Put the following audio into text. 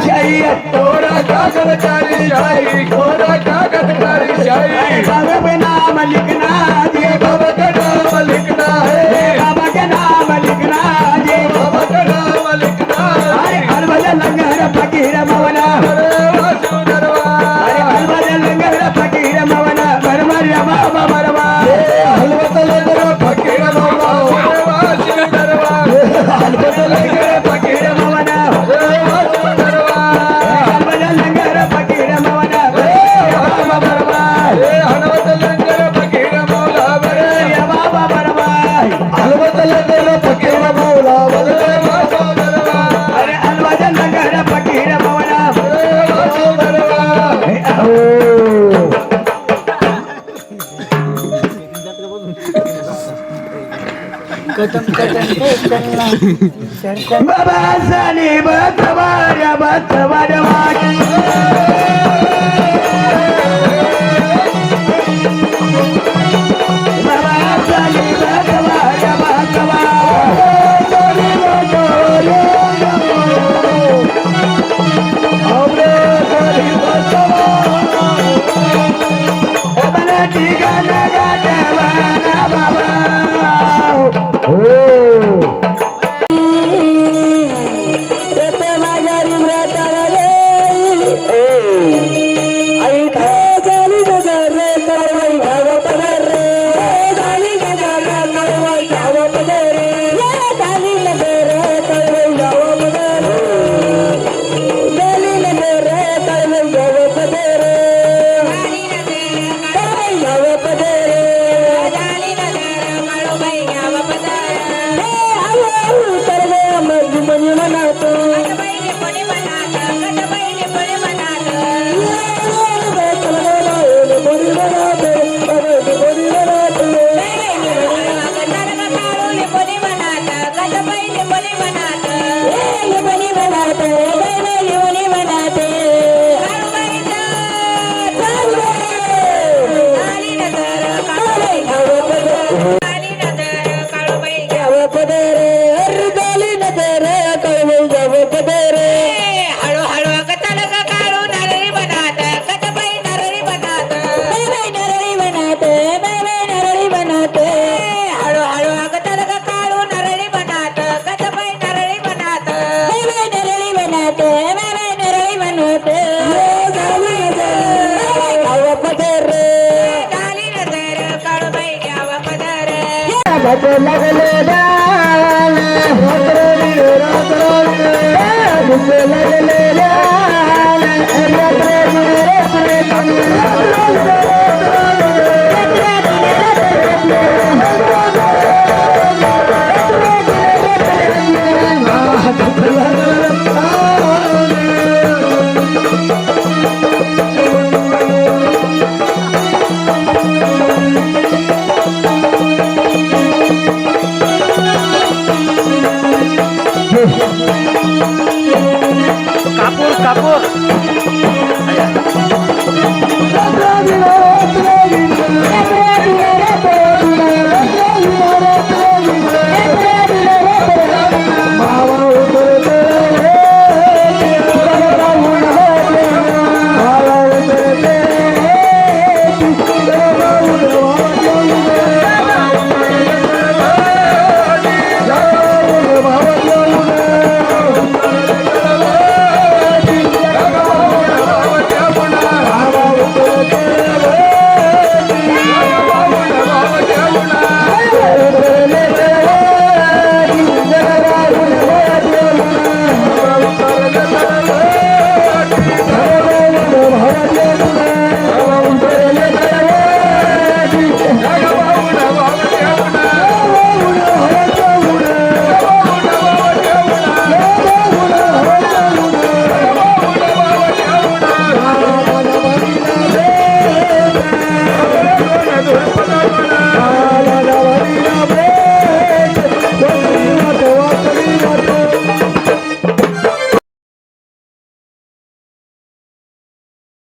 चाहिए थोड़ा ताकत कारी चाहिए थोड़ा ताकत कारी नाम लिखना बाबा साने बसवाड्या बसवाड्या वाटी மகளே